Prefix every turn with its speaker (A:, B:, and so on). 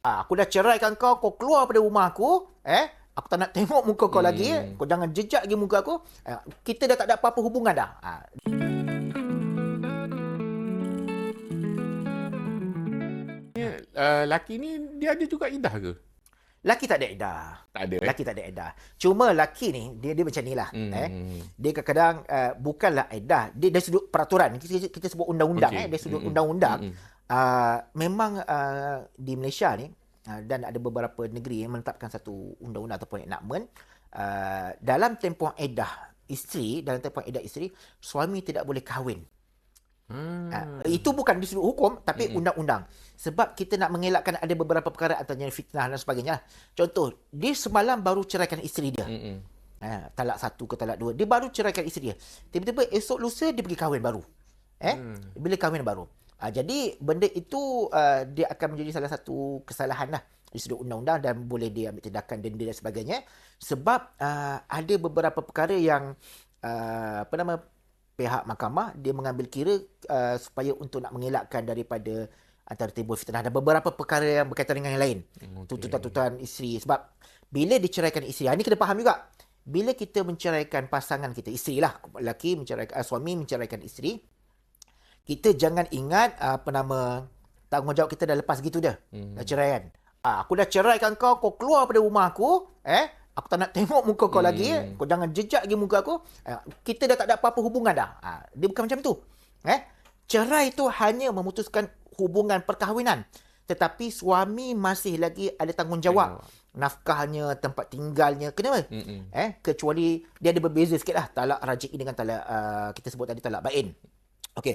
A: Ah, aku dah ceraikan kau, kau keluar pada rumah aku, eh? Aku tak nak tengok muka kau lagi, eh?
B: Hmm.
A: kau jangan jejak lagi muka aku. Eh, kita dah tak ada apa-apa hubungan dah. Ah,
B: Uh, laki ni dia ada juga idah ke?
A: Laki tak ada edah.
B: Tak ada. Eh?
A: Laki tak ada edah. Cuma laki ni, dia dia macam ni lah.
B: Hmm.
A: Eh? Dia kadang-kadang uh, bukanlah edah. Dia dari sudut peraturan. Kita, kita sebut undang-undang.
B: Okey.
A: Eh? Dari sudut
B: Mm-mm.
A: undang-undang.
B: Mm-mm.
A: Uh, memang uh, di Malaysia ni, uh, dan ada beberapa negeri yang menetapkan satu undang-undang ataupun enactment. Uh, dalam tempoh edah isteri, dalam tempoh edah isteri, suami tidak boleh kahwin.
B: Hmm.
A: Uh, itu bukan di sudut hukum tapi
B: Mm-mm.
A: undang-undang. Sebab kita nak mengelakkan ada beberapa perkara antaranya fitnah dan sebagainya. lah. Contoh, dia semalam baru ceraikan isteri dia.
B: Mm-mm.
A: Ha, talak satu ke talak dua. Dia baru ceraikan isteri dia. Tiba-tiba esok lusa dia pergi kahwin baru. Eh?
B: Hmm.
A: Bila kahwin baru. Ha, jadi benda itu uh, dia akan menjadi salah satu kesalahan lah di sudut undang-undang dan boleh dia ambil tindakan denda dan sebagainya. Sebab uh, ada beberapa perkara yang uh, apa nama pihak mahkamah dia mengambil kira uh, supaya untuk nak mengelakkan daripada antara timbul fitnah dan beberapa perkara yang berkaitan dengan yang lain.
B: Okey.
A: Tuntutan-tuntutan isteri sebab bila diceraikan isteri, ha, ini kena faham juga. Bila kita menceraikan pasangan kita, isteri lah, lelaki menceraikan uh, suami menceraikan isteri, kita jangan ingat uh, apa nama tanggungjawab kita dah lepas gitu dah.
B: Hmm.
A: Dah cerai kan. Ah, aku dah ceraikan kau, kau keluar pada rumah aku, eh? Aku tak nak tengok muka kau lagi, eh?
B: Hmm.
A: kau jangan jejak lagi muka aku. Eh, kita dah tak ada apa-apa hubungan dah. Ah, dia bukan macam tu. Eh? Cerai itu hanya memutuskan hubungan perkahwinan. Tetapi suami masih lagi ada tanggungjawab. Nafkahnya, tempat tinggalnya, kenapa?
B: Mm-mm.
A: Eh, kecuali dia ada berbeza sikit lah talak rajik dengan talak uh, kita sebut tadi talak bain. Okey.